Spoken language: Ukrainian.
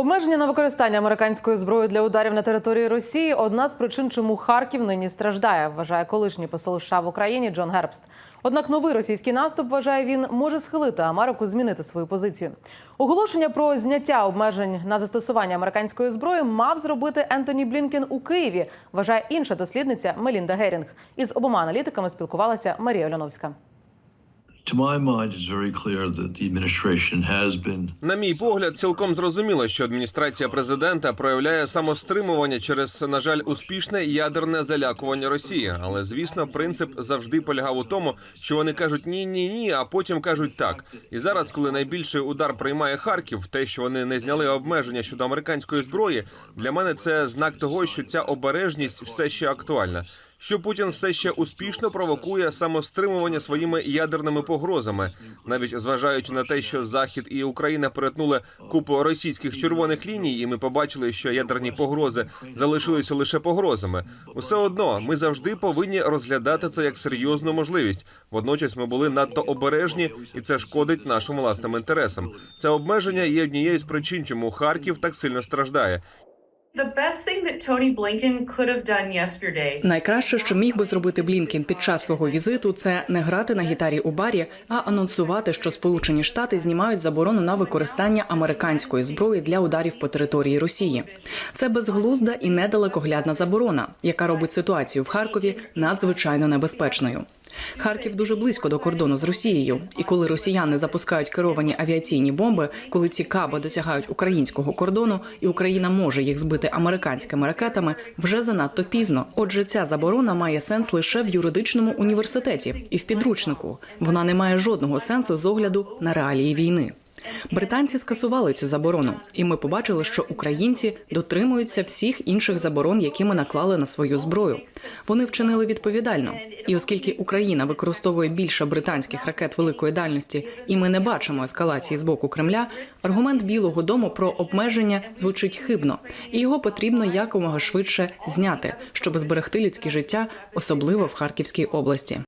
Обмеження на використання американської зброї для ударів на території Росії одна з причин, чому Харків нині страждає, вважає колишній посол США в Україні Джон Гербст. Однак новий російський наступ вважає він може схилити Америку змінити свою позицію. Оголошення про зняття обмежень на застосування американської зброї мав зробити Ентоні Блінкен у Києві. Вважає інша дослідниця Мелінда Герінг. Із обома аналітиками спілкувалася Марія Оляновська. На мій погляд, цілком зрозуміло, що адміністрація президента проявляє самостримування через, на жаль, успішне ядерне залякування Росії. Але звісно, принцип завжди полягав у тому, що вони кажуть ні, ні, ні, а потім кажуть так. І зараз, коли найбільший удар приймає Харків, те, що вони не зняли обмеження щодо американської зброї, для мене це знак того, що ця обережність все ще актуальна. Що Путін все ще успішно провокує самостримування своїми ядерними погрозами, навіть зважаючи на те, що Захід і Україна перетнули купу російських червоних ліній, і ми побачили, що ядерні погрози залишилися лише погрозами. Усе одно ми завжди повинні розглядати це як серйозну можливість. Водночас ми були надто обережні, і це шкодить нашим власним інтересам. Це обмеження є однією з причин, чому Харків так сильно страждає. Найкраще, що міг би зробити Блінкен під час свого візиту, це не грати на гітарі у барі, а анонсувати, що Сполучені Штати знімають заборону на використання американської зброї для ударів по території Росії. Це безглузда і недалекоглядна заборона, яка робить ситуацію в Харкові надзвичайно небезпечною. Харків дуже близько до кордону з Росією, і коли росіяни запускають керовані авіаційні бомби, коли ці каби досягають українського кордону, і Україна може їх збити американськими ракетами, вже занадто пізно. Отже, ця заборона має сенс лише в юридичному університеті і в підручнику. Вона не має жодного сенсу з огляду на реалії війни. Британці скасували цю заборону, і ми побачили, що українці дотримуються всіх інших заборон, які ми наклали на свою зброю. Вони вчинили відповідально. І оскільки Україна використовує більше британських ракет великої дальності, і ми не бачимо ескалації з боку Кремля, аргумент Білого Дому про обмеження звучить хибно, і його потрібно якомога швидше зняти, щоб зберегти людське життя, особливо в Харківській області.